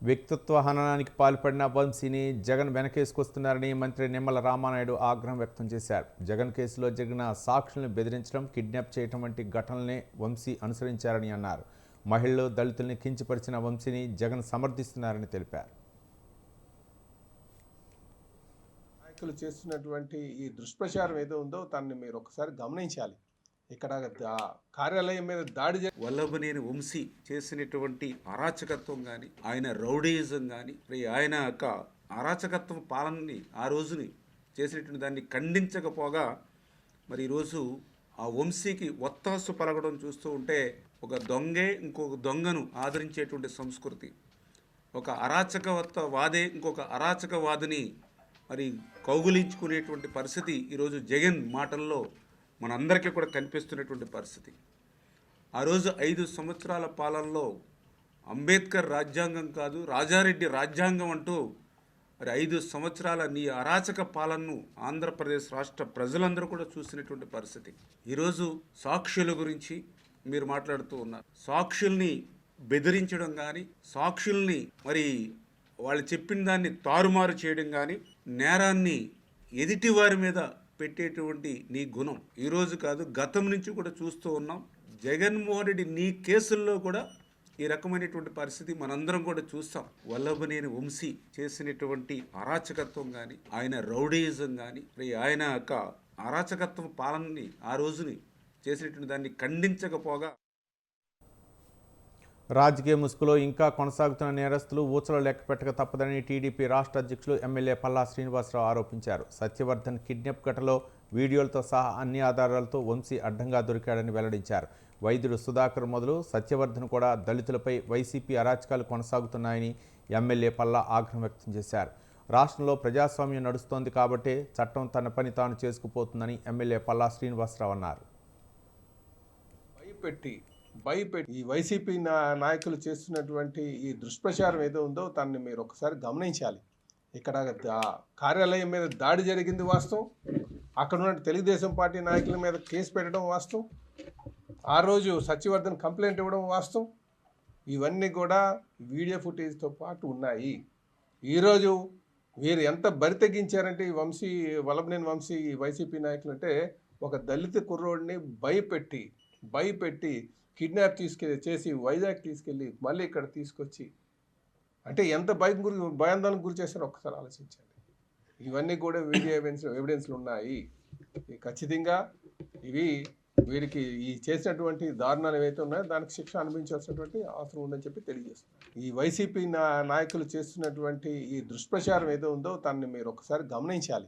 వ్యక్తిత్వ హననానికి పాల్పడిన వంశీని జగన్ వెనకేసుకొస్తున్నారని మంత్రి నిమ్మల రామానాయుడు ఆగ్రహం వ్యక్తం చేశారు. జగన్ కేసులో జరిగిన సాక్షులను బెదిరించడం కిడ్నాప్ చేయటం వంటి ఘటనల్ని వంశీ అనుసరించారని అన్నారు. మహిళలు దళితుల్ని కించపరిచిన వంశీని జగన్ సమర్థిస్తున్నారని తెలిపారు. నాయకులు చేస్తున్నటువంటి ఈ దుష్ప్రచారం ఏదో ఉందో దాన్ని మీరు ఒకసారి గమనించాలి. ఇక్కడ కార్యాలయం మీద దాడి వల్లభనేని వంశీ చేసినటువంటి అరాచకత్వం కానీ ఆయన రౌడీయిజం కానీ మరి ఆయన యొక్క అరాచకత్వం పాలనని ఆ రోజుని చేసినటువంటి దాన్ని ఖండించకపోగా మరి ఈరోజు ఆ వంశీకి ఒత్తాసు పలకడం చూస్తూ ఉంటే ఒక దొంగే ఇంకొక దొంగను ఆదరించేటువంటి సంస్కృతి. ఒక అరాచకవత్త వాదే ఇంకొక అరాచకవాదిని మరి కౌగులించుకునేటువంటి పరిస్థితి ఈరోజు జగన్ మాటల్లో మనందరికీ కూడా కనిపిస్తున్నటువంటి పరిస్థితి. ఆ రోజు ఐదు సంవత్సరాల పాలనలో అంబేద్కర్ రాజ్యాంగం కాదు రాజారెడ్డి రాజ్యాంగం అంటూ మరి ఐదు సంవత్సరాల నీ అరాచక పాలనను ఆంధ్రప్రదేశ్ రాష్ట్ర ప్రజలందరూ కూడా చూసినటువంటి పరిస్థితి. ఈరోజు సాక్షుల గురించి మీరు మాట్లాడుతూ ఉన్నారు. సాక్షుల్ని బెదిరించడం కానీ సాక్షుల్ని మరి వాళ్ళు చెప్పిన దాన్ని తారుమారు చేయడం కానీ నేరాన్ని ఎదుటి వారి మీద పెట్టేటువంటి నీ గుణం. ఈరోజు కాదు గతం నుంచి కూడా చూస్తూ ఉన్నాం. జగన్మోహన్ రెడ్డి నీ కేసుల్లో కూడా ఈ రకమైనటువంటి పరిస్థితి మనందరం కూడా చూస్తాం. వల్లభనేని వంశీ చేసినటువంటి అరాచకత్వం కానీ ఆయన రౌడీయిజం కానీ ఆయన యొక్క అరాచకత్వం పాలనని ఆ రోజుని చేసినటువంటి దాన్ని ఖండించకపోగా రాజకీయ ముసుగులో ఇంకా కొనసాగుతున్న నేరస్తులు ఊచలో లెక్క పెట్టక తప్పదని టీడీపీ రాష్ట్ర అధ్యక్షులు ఎమ్మెల్యే పల్లా శ్రీనివాసరావు ఆరోపించారు. సత్యవర్ధన్ కిడ్నాప్ ఘటనలో వీడియోలతో సహా అన్ని ఆధారాలతో వంశీ అడ్డంగా దొరికాడని వెల్లడించారు. వైద్యుడు సుధాకర్ మొదలు సత్యవర్ధన్ కూడా దళితులపై వైసీపీ అరాచకాలు కొనసాగుతున్నాయని ఎమ్మెల్యే పల్లా ఆగ్రహం వ్యక్తం చేశారు. రాష్ట్రంలో ప్రజాస్వామ్యం నడుస్తోంది కాబట్టే చట్టం తన పని తాను చేసుకుపోతుందని ఎమ్మెల్యే పల్లా శ్రీనివాసరావు అన్నారు. భయపెట్టి భయపెట్టి ఈ వైసీపీ నా నాయకులు చేస్తున్నటువంటి ఈ దుష్ప్రచారం ఏదో ఉందో దాన్ని మీరు ఒకసారి గమనించాలి. ఇక్కడ కార్యాలయం మీద దాడి జరిగింది వాస్తవం. అక్కడ ఉన్న తెలుగుదేశం పార్టీ నాయకుల మీద కేసు పెట్టడం వాస్తవం. ఆ రోజు సత్యవర్ధన్ కంప్లైంట్ ఇవ్వడం వాస్తవం. ఇవన్నీ కూడా వీడియో ఫుటేజ్తో పాటు ఉన్నాయి. ఈరోజు వీరు ఎంత బరి తెగించారంటే ఈ వంశీ వల్లభనేని వంశీ ఈ వైసీపీ నాయకులు అంటే ఒక దళిత కుర్రోడిని భయపెట్టి భయపెట్టి కిడ్నాప్ తీసుకెళ్ళి చేసి వైజాగ్ తీసుకెళ్ళి మళ్ళీ ఇక్కడ తీసుకొచ్చి అంటే ఎంత భయం గురి భయాందోళనకు గురి చేశారో ఒక్కసారి ఆలోచించండి. ఇవన్నీ కూడా వీడియో ఎవిడెన్స్ ఎవిడెన్స్లు ఉన్నాయి. ఖచ్చితంగా ఇవి వీరికి ఈ చేసినటువంటి దారుణాలు ఏవైతే ఉన్నాయో దానికి శిక్ష అనుభవించాల్సినటువంటి అవసరం ఉందని చెప్పి తెలియజేస్తున్నారు ఈ వైసీపీ నా నాయకులు చేస్తున్నటువంటి ఈ దుష్ప్రచారం ఏదో ఉందో దాన్ని మీరు ఒకసారి గమనించాలి.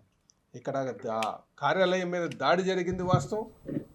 ఇక్కడ దా- కార్యాలయం మీద దాడి జరిగింది వాస్తవం.